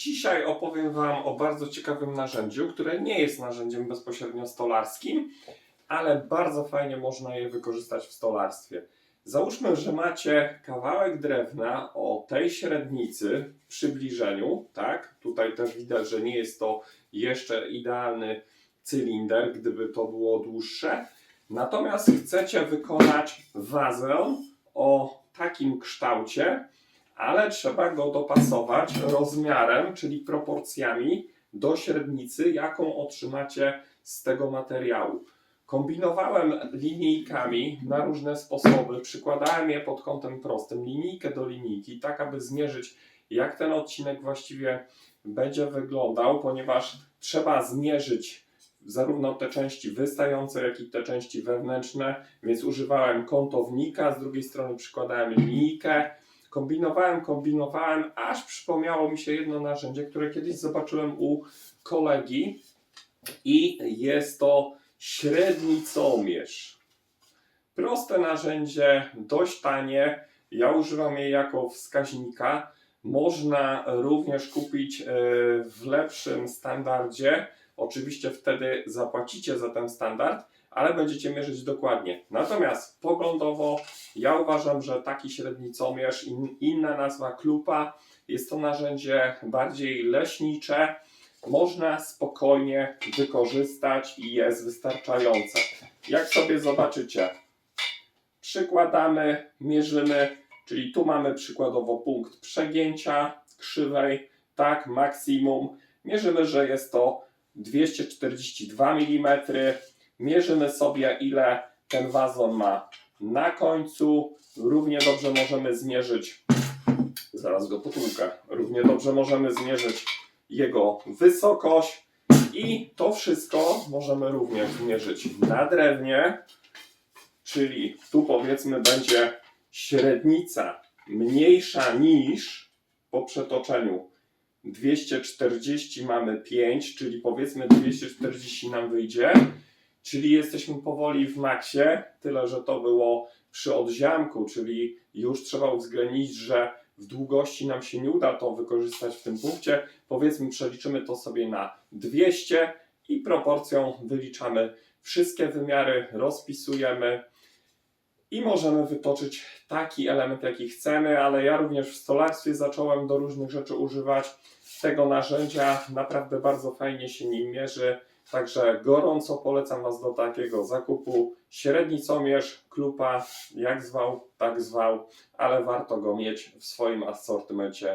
Dzisiaj opowiem Wam o bardzo ciekawym narzędziu, które nie jest narzędziem bezpośrednio stolarskim, ale bardzo fajnie można je wykorzystać w stolarstwie. Załóżmy, że macie kawałek drewna o tej średnicy w przybliżeniu, tak? Tutaj też widać, że nie jest to jeszcze idealny cylinder, gdyby to było dłuższe. Natomiast chcecie wykonać wazę o takim kształcie, ale trzeba go dopasować rozmiarem, czyli proporcjami do średnicy, jaką otrzymacie z tego materiału. Kombinowałem linijkami na różne sposoby, przykładałem je pod kątem prostym, linijkę do linijki, tak aby zmierzyć, jak ten odcinek właściwie będzie wyglądał, ponieważ trzeba zmierzyć zarówno te części wystające, jak i te części wewnętrzne, więc używałem kątownika, z drugiej strony przykładałem linijkę, kombinowałem, kombinowałem, aż przypomniało mi się jedno narzędzie, które kiedyś zobaczyłem u kolegi i jest to średnicomierz. Proste narzędzie, dość tanie, ja używam jej jako wskaźnika. Można również kupić e, w lepszym standardzie. Oczywiście wtedy zapłacicie za ten standard, ale będziecie mierzyć dokładnie. Natomiast poglądowo ja uważam, że taki średnicomierz, in, inna nazwa klupa, jest to narzędzie bardziej leśnicze. Można spokojnie wykorzystać i jest wystarczające. Jak sobie zobaczycie, przykładamy, mierzymy, czyli tu mamy przykładowo punkt przegięcia krzywej, tak, maksimum. Mierzymy, że jest to 242 mm. Mierzymy sobie, ile ten wazon ma na końcu. Równie dobrze możemy zmierzyć, zaraz go potłukę, równie dobrze możemy zmierzyć jego wysokość i to wszystko możemy również zmierzyć na drewnie, czyli tu powiedzmy będzie średnica mniejsza niż po przetoczeniu 240 mamy 5, czyli powiedzmy 240 nam wyjdzie, czyli jesteśmy powoli w maksie, tyle że to było przy odziamku, czyli już trzeba uwzględnić, że w długości nam się nie uda to wykorzystać w tym punkcie. Powiedzmy, przeliczymy to sobie na 200 i proporcją wyliczamy wszystkie wymiary, rozpisujemy i możemy wytoczyć taki element, jaki chcemy, ale ja również w stolarstwie zacząłem do różnych rzeczy używać tego narzędzia. Naprawdę bardzo fajnie się nim mierzy. Także gorąco polecam Was do takiego zakupu. Średnicomierz, klupa, jak zwał, tak zwał, ale warto go mieć w swoim asortymencie